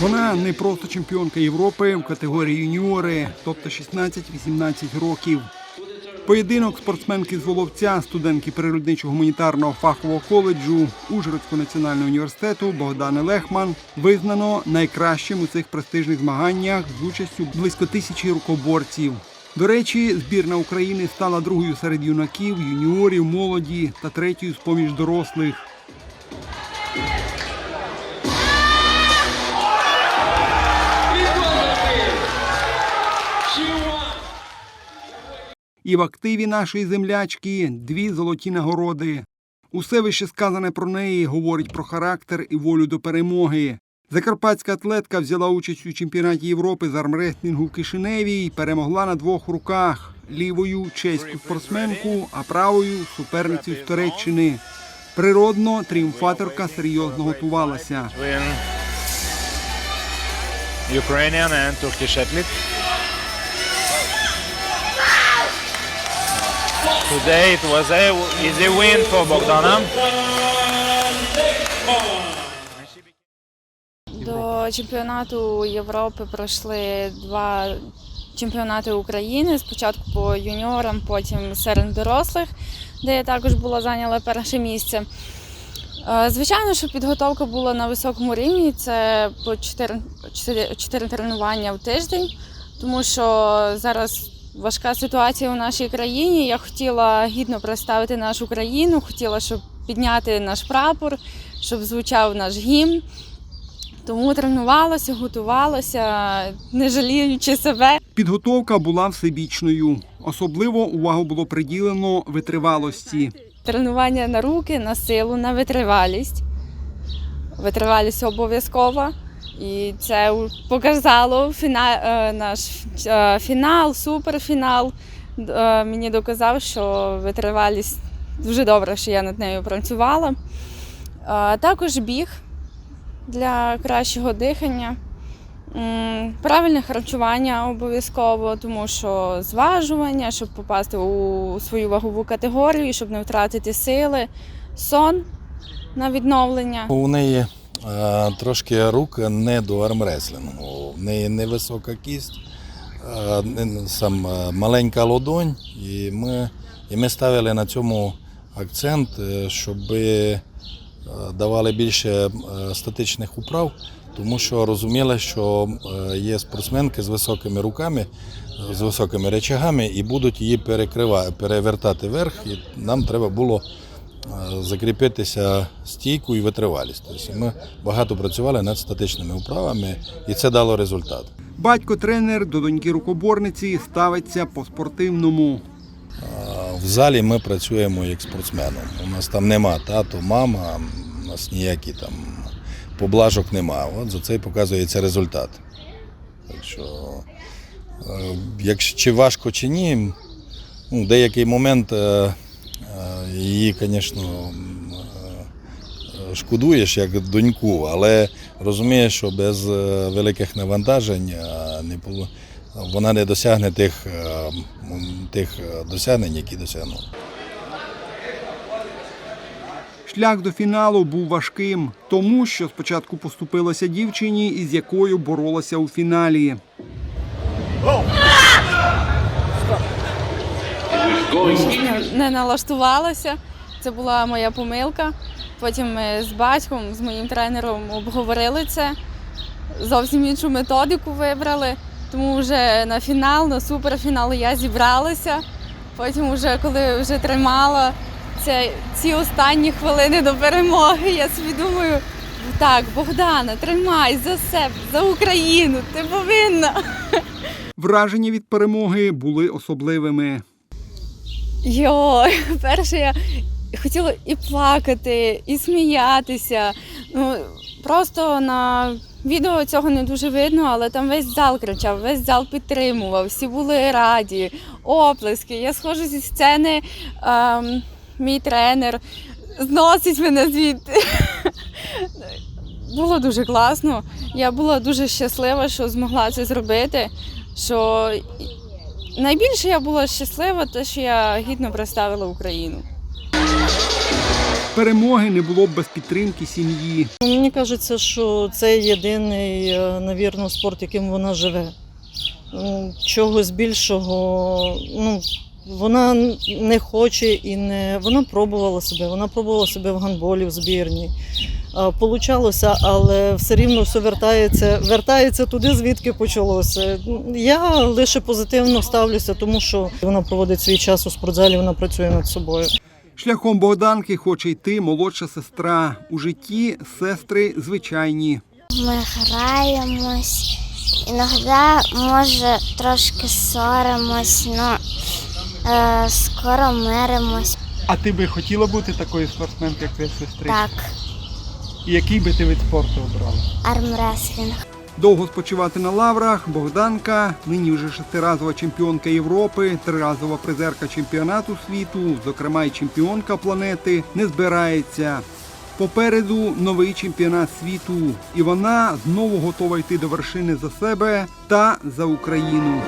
Вона не просто чемпіонка Європи в категорії юніори, тобто 16-18 років. Поєдинок спортсменки з Воловця, студентки природничого гуманітарного фахового коледжу Ужгородського національного університету Богдани Лехман визнано найкращим у цих престижних змаганнях з участю близько тисячі рукоборців. До речі, збірна України стала другою серед юнаків, юніорів, молоді та третьою з поміж дорослих. І в активі нашої землячки дві золоті нагороди. Усе вище сказане про неї говорить про характер і волю до перемоги. Закарпатська атлетка взяла участь у чемпіонаті Європи з армрестлінгу в Кишиневі і перемогла на двох руках лівою чеську спортсменку, а правою суперницю з Туреччини. Природно, тріумфаторка серйозно готувалася. Ukrainian and Turkish athlete. Today it was a easy win for Bogdana. До чемпіонату Європи пройшли два чемпіонати України. Спочатку по юніорам, потім серед дорослих, де я також була зайняла перше місце. Е, Звичайно, що підготовка була на високому рівні. Це по 4, 4, 4 тренування в тиждень, тому що зараз важка ситуація у нашій країні. Я хотіла гідно представити нашу країну, хотіла, щоб підняти наш прапор, щоб звучав наш гімн. Тому тренувалася, готувалася, не жаліючи себе. Підготовка була всебічною. Особливо увагу було приділено витривалості. Тренування на руки, на силу, на витривалість. Витривалість обов'язкова. І це показало фіна, е, наш е, фінал, суперфінал. Е, Мені доказав, що витривалість дуже добре, що я над нею працювала. Також біг для кращого дихання. Правильне харчування обов'язково, тому що зважування, щоб попасти у свою вагову категорію, щоб не втратити сили, сон на відновлення. У неї трошки рук не до армреслінгу. В неї невисока кість, е, сам е, маленька ладонь, і ми, і ми ставили на цьому акцент, е, щоб е, давали більше е, статичних управ, тому що розуміли, що е, є спортсменки з високими руками, з високими речагами, і будуть її перекривати, перевертати вверх, і нам треба було е, закріпитися стійку і витривалість. Тобто ми багато працювали над статичними вправами, і це дало результат. Батько-тренер до доньки рукоборниці ставиться по-спортивному. В залі ми працюємо як спортсменом. У нас там нема тато, мама, у нас ніякі там поблажок нема. От за це і показується результат. Так що, е, якщо чи важко чи ні, ну, в деякий момент е, її, звісно, е, шкодуєш як доньку, але розумієш, що без е, великих навантажень е, не було. Вона не досягне тих, е, тих е, досягнень, які досягнула. Шлях до фіналу був важким, тому що спочатку поступилася дівчині, із якою боролася у фіналі. Не- налаштувалася. Це була моя помилка. Потім ми з батьком, з моїм тренером обговорили це. Зовсім іншу методику вибрали. Тому вже на фінал, на суперфінал я зібралася. Потім, вже, коли вже тримала це, ці останні хвилини до перемоги, я собі думаю, так, Богдана, тримай за себе, за Україну, ти повинна. Враження від перемоги були особливими. Йой, перше я хотіла і плакати, і сміятися. Ну, просто на відео цього не дуже видно, але там весь зал кричав, весь зал підтримував, всі були раді, оплески. Я схожу зі сцени, ем, мій тренер зносить мене звідти. Було дуже класно. Я була дуже щаслива, що змогла це зробити. Що Найбільше я була щаслива, те, що я гідно представила Україну. Перемоги не було б без підтримки сім'ї. Мені кажеться, що це єдиний, е, навірно, спорт, яким вона живе. Ну, Чогось більшого, ну, вона не хоче і не. Вона пробувала себе. Вона пробувала себе в гандболі, в збірні. А, Получалося, але все рівно все вертається, вертається туди, звідки почалося. Я лише позитивно ставлюся, тому що вона проводить свій час у спортзалі, вона працює над собою. Шляхом Богданки хоче йти молодша сестра. У житті сестри звичайні. Ми граємось. Іноді, може, трошки соримось, ну е, скоро миримось. А ти би хотіла бути такою спортсменкою, як твоя сестри? Так, І який би ти вид спорту обрала? армреслінг. Довго спочивати на лаврах Богданка, нині вже шестиразова чемпіонка Європи, триразова призерка чемпіонату світу, зокрема й чемпіонка планети, не збирається. Попереду новий чемпіонат світу, і вона знову готова йти до вершини за себе та за Україну.